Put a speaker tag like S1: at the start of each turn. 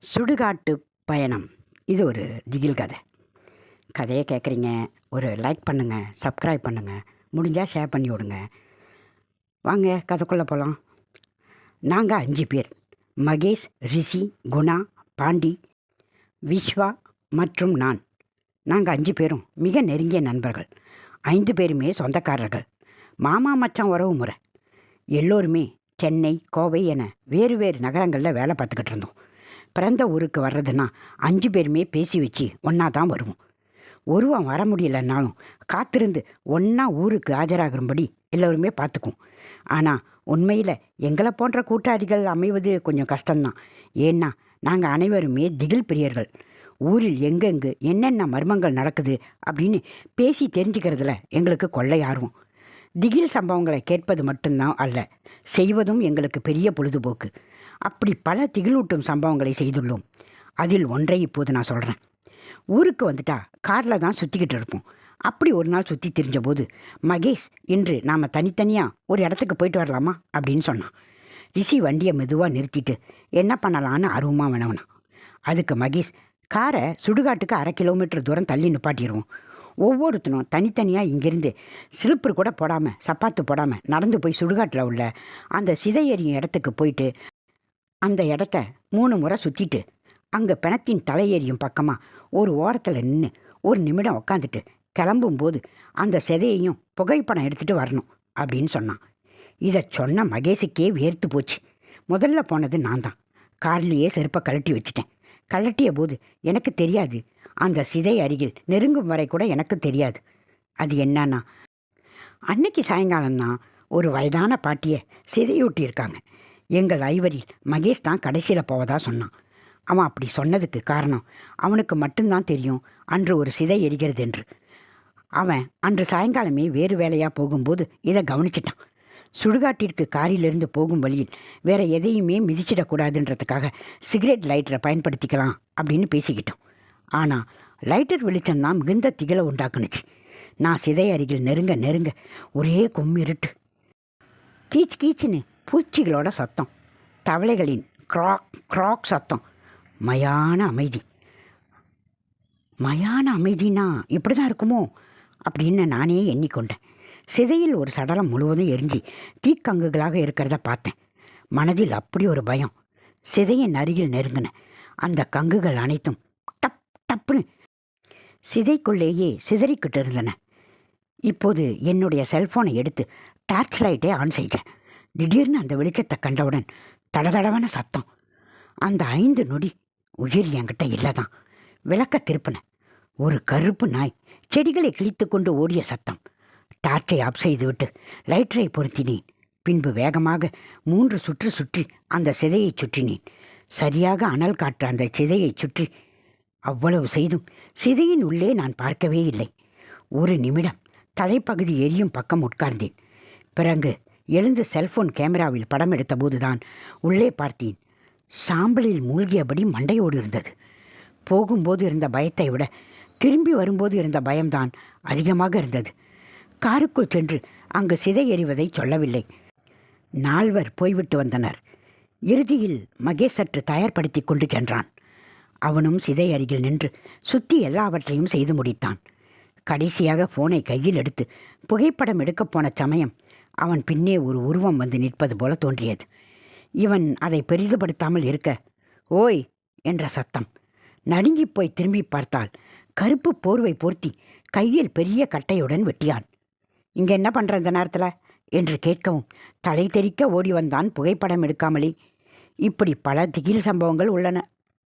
S1: சுடுகாட்டு பயணம். இது ஒரு திகில் கதை. கதையை கேட்குறீங்க ஒரு லைக் பண்ணுங்கள் சப்ஸ்கிரைப் பண்ணுங்கள் முடிஞ்சால் ஷேர் பண்ணி விடுங்க. வாங்க கதைக்குள்ளே போகலாம் நாங்கள் அஞ்சு பேர். மகேஷ் ரிஷி குணா பாண்டி விஸ்வா மற்றும் நான். நாங்கள் அஞ்சு பேரும் மிக நெருங்கிய நண்பர்கள். ஐந்து பேருமே சொந்தக்காரர்கள். மாமா மச்சான் உறவு முறை. எல்லோருமே சென்னை கோவை என வேறு வேறு நகரங்களில் வேலை பார்த்துக்கிட்டு இருந்தோம். பிறந்த ஊருக்கு வர்றதுன்னா அஞ்சு பேருமே பேசி வச்சு ஒன்றா தான் வருவோம். ஒருவன் வர முடியலன்னாலும் காத்திருந்து ஒன்றா ஊருக்கு ஆஜராகும்படி எல்லோருமே பார்த்துக்குவோம். ஆனால் உண்மையில் எங்களை போன்ற கூட்டாளிகள் அமைவது கொஞ்சம் கஷ்டம்தான். ஏன்னா நாங்கள் அனைவருமே திகில் பிரியர்கள். ஊரில் எங்கெங்கு என்னென்ன மர்மங்கள் நடக்குது அப்படின்னு பேசி தெரிஞ்சுக்கிறதுல எங்களுக்கு கொள்ளை ஆர்வம் திகில் சம்பவங்களை கேட்பது மட்டும்தான் அல்ல செய்வதும் எங்களுக்கு பெரிய பொழுதுபோக்கு. அப்படி பல திகிலூட்டும் சம்பவங்களை செய்துள்ளோம். அதில் ஒன்றை இப்போது நான் சொல்கிறேன் ஊருக்கு வந்துட்டா காரில் தான் சுற்றிக்கிட்டு இருப்போம். அப்படி ஒரு நாள் சுற்றி தெரிஞ்சபோது மகேஷ் இன்று நாம் தனித்தனியாக ஒரு இடத்துக்கு போயிட்டு வரலாமா? அப்படின்னு சொன்னான். ரிஷி வண்டியை மெதுவாக நிறுத்திட்டு என்ன பண்ணலான்னு ஆர்வமாக வேணவனா அதுக்கு மகேஷ் காரை சுடுகாட்டுக்கு அரை கிலோமீட்டர் தூரம் தள்ளி நிப்பாட்டிடுவோம் ஒவ்வொருத்தனும் தனித்தனியாக இங்கேருந்து சிலிப்பர் கூட போடாமல் சப்பாத்து போடாமல் நடந்து போய் சுடுகாட்டில் உள்ள அந்த சிதையெறியும் இடத்துக்கு போயிட்டு அந்த இடத்த மூணு முறை சுற்றிட்டு அங்கே பிணத்தின் தலையெறியும் பக்கமாக ஒரு ஓரத்தில் நின்று ஒரு நிமிடம் உக்காந்துட்டு கிளம்பும்போது அந்த சிதையையும் புகைப்படம் எடுத்துகிட்டு வரணும் அப்படின்னு சொன்னான். இதை சொன்ன மகேஷுக்கே வேர்த்து போச்சு. முதல்ல போனது நான் தான். கார்லேயே செருப்பை கழட்டி வச்சுட்டேன். கழட்டிய போது எனக்கு தெரியாது அந்த சிதை அருகில் நெருங்கும் வரை கூட எனக்கு தெரியாது. அது என்னன்னா அன்னைக்கு சாயங்காலம்தான் ஒரு வயதான பாட்டியை சிதையூட்டியிருக்காங்க. எங்கள் ஐவரில் மகேஷ் தான் கடைசியில் போவதா சொன்னான். அவன் அப்படி சொன்னதுக்கு காரணம் அவனுக்கு மட்டும்தான் தெரியும் அன்று ஒரு சிதை எரிகிறது என்று அவன் அன்று சாயங்காலமே வேறு வேலையாக போகும்போது இதை கவனிச்சிட்டான். சுடுகாட்டிற்கு காரிலிருந்து போகும் வழியில் வேற எதையுமே மிதிச்சிடக்கூடாதுன்றதுக்காக சிகரெட் லைட்டரை பயன்படுத்திக்கலாம் அப்படின்னு பேசிக்கிட்டோம். ஆனால் லைட்டர் வெளிச்சம்தான் மிகுந்த திகிலை உண்டாக்குனுச்சு. நான் சிதை அருகில் நெருங்க நெருங்க ஒரே கும்மிருட்டு கீச் கீச்சுன்னு பூச்சிகளோட சத்தம். தவளைகளின் க்ராக் க்ராக் சத்தம். மயான அமைதி. மயான அமைதினா இப்படி தான் இருக்குமோ? அப்படின்னு நானே எண்ணிக்கொண்டேன். சிதையில் ஒரு சடலம் முழுவதும் எரிஞ்சு தீக்கங்குகளாக இருக்கிறத பார்த்தேன். மனதில் அப்படி ஒரு பயம். சிதையின் அருகில் நெருங்கின அந்த கங்குகள் அனைத்தும் டப் டப்புன்னு சிதைக்குள்ளேயே சிதறிக்கிட்டு இருந்தன இப்போது என்னுடைய செல்போனை எடுத்து டார்ச் லைட்டை ஆன் செய்தேன். திடீர்னு அந்த வெளிச்சத்தை கண்டவுடன் தடதடவன சத்தம். அந்த ஐந்து நொடி உயிர் என்கிட்ட இல்லை தான் விளக்க திருப்பின. ஒரு கருப்பு நாய் செடிகளை கிழித்து கொண்டு ஓடிய சத்தம். டார்ச்சை ஆஃப் செய்துவிட்டு லைட்டரை பொருத்தினேன். பின்பு வேகமாக மூன்று சுற்று சுற்றி அந்த சிதையை சுற்றினேன். சரியாக அனல் காற்று அந்த சிதையை சுற்றி அவ்வளவு செய்தும் சிதையின் உள்ளே நான் பார்க்கவே இல்லை. ஒரு நிமிடம் தலைப்பகுதி எரியும் பக்கம் உட்கார்ந்தேன். பிறகு எழுந்து செல்போன் கேமராவில் படம் எடுத்தபோதுதான் உள்ளே பார்த்தேன். சாம்பலில் மூழ்கியபடி மண்டையோடு இருந்தது. போகும்போது இருந்த பயத்தை விட திரும்பி வரும்போது இருந்த பயம்தான் அதிகமாக இருந்தது. காருக்குள் சென்று அங்கு சிதை எறிவதை சொல்லவில்லை. நால்வர் போய்விட்டு வந்தனர். இறுதியில் மகேஷ் சற்று தயார்படுத்தி கொண்டு சென்றான். அவனும் சிதை அருகில் நின்று சுத்தி எல்லாவற்றையும் செய்து முடித்தான். கடைசியாக போனை கையில் எடுத்து புகைப்படம் எடுக்கப் போன சமயம் அவன் பின்னே ஒரு உருவம் வந்து நிற்பது போல தோன்றியது. இவன் அதை பெரிதுபடுத்தாமல் இருக்க ஓய்! என்ற சத்தம். நடுங்கிப் போய் திரும்பி பார்த்தால் கருப்பு போர்வை போர்த்தி கையில் பெரிய கட்டையுடன் வெட்டியான். இங்கே என்ன பண்ணுற இந்த நேரத்தில்? என்று கேட்கவும் தலை தெறிக்க ஓடி வந்தான் புகைப்படம் எடுக்காமலே. இப்படி பல திகில் சம்பவங்கள் உள்ளன.